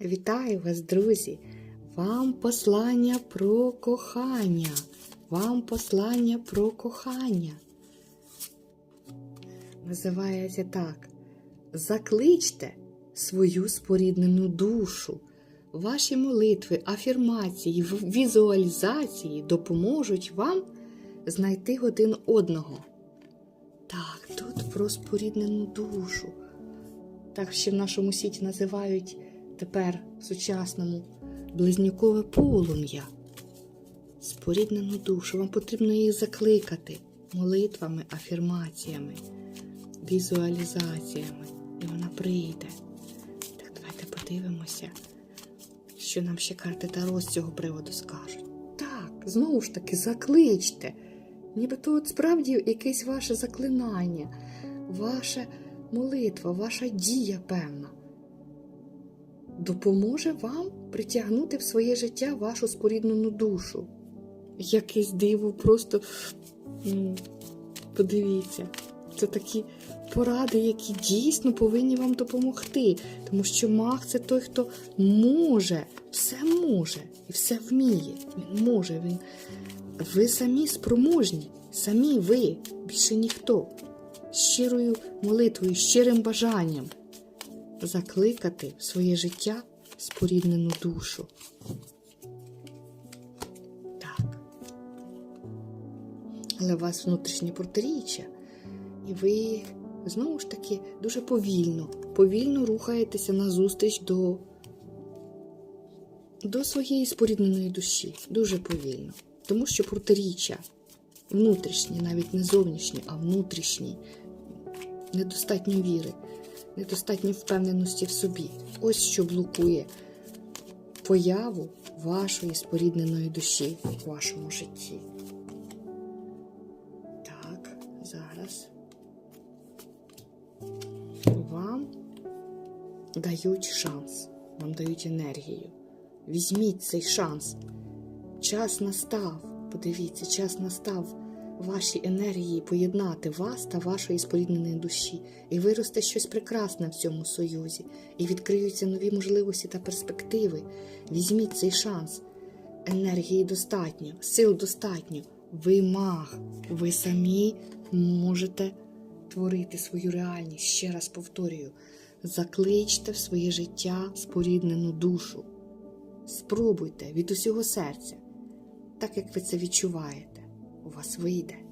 Вітаю вас, друзі! Вам послання про кохання. Вам послання про кохання. Називається так. Закличте свою споріднену душу. Ваші молитви, афірмації, візуалізації допоможуть вам знайти один одного. Так, тут про споріднену душу. Так ще в нашому світі називають тепер в сучасному близнюкове полум'я. Споріднену душу. Вам потрібно її закликати молитвами, афірмаціями, візуалізаціями. І вона прийде. Так, давайте подивимося, що нам ще карти Таро з цього приводу скажуть. Так, знову ж таки, закличте. Нібито от справді якесь ваше заклинання, ваша молитва, ваша дія певна допоможе вам притягнути в своє життя вашу споріднену душу. Якесь диво, просто подивіться, це такі поради, які дійсно повинні вам допомогти. Тому що маг це той, хто може, все може і все вміє. Він може, він. Ви самі спроможні, самі ви, більше ніхто. Щирою молитвою, щирим бажанням закликати в своє життя споріднену душу. Так. Але у вас внутрішнє протиріччя, і ви знову ж таки дуже повільно, повільно рухаєтеся назустріч до, до своєї спорідненої душі. Дуже повільно. Тому що протиріччя внутрішні, навіть не зовнішні, а внутрішні, недостатньо віри недостатньо впевненості в собі. Ось що блокує появу вашої спорідненої душі в вашому житті. Так, зараз вам дають шанс, вам дають енергію. Візьміть цей шанс. Час настав. Подивіться, час настав ваші енергії поєднати вас та вашої спорідненої душі, і виросте щось прекрасне в цьому союзі, і відкриються нові можливості та перспективи. Візьміть цей шанс. Енергії достатньо, сил достатньо. Ви маг, ви самі можете творити свою реальність. Ще раз повторюю: закличте в своє життя споріднену душу. Спробуйте від усього серця, так як ви це відчуваєте у вас вийде.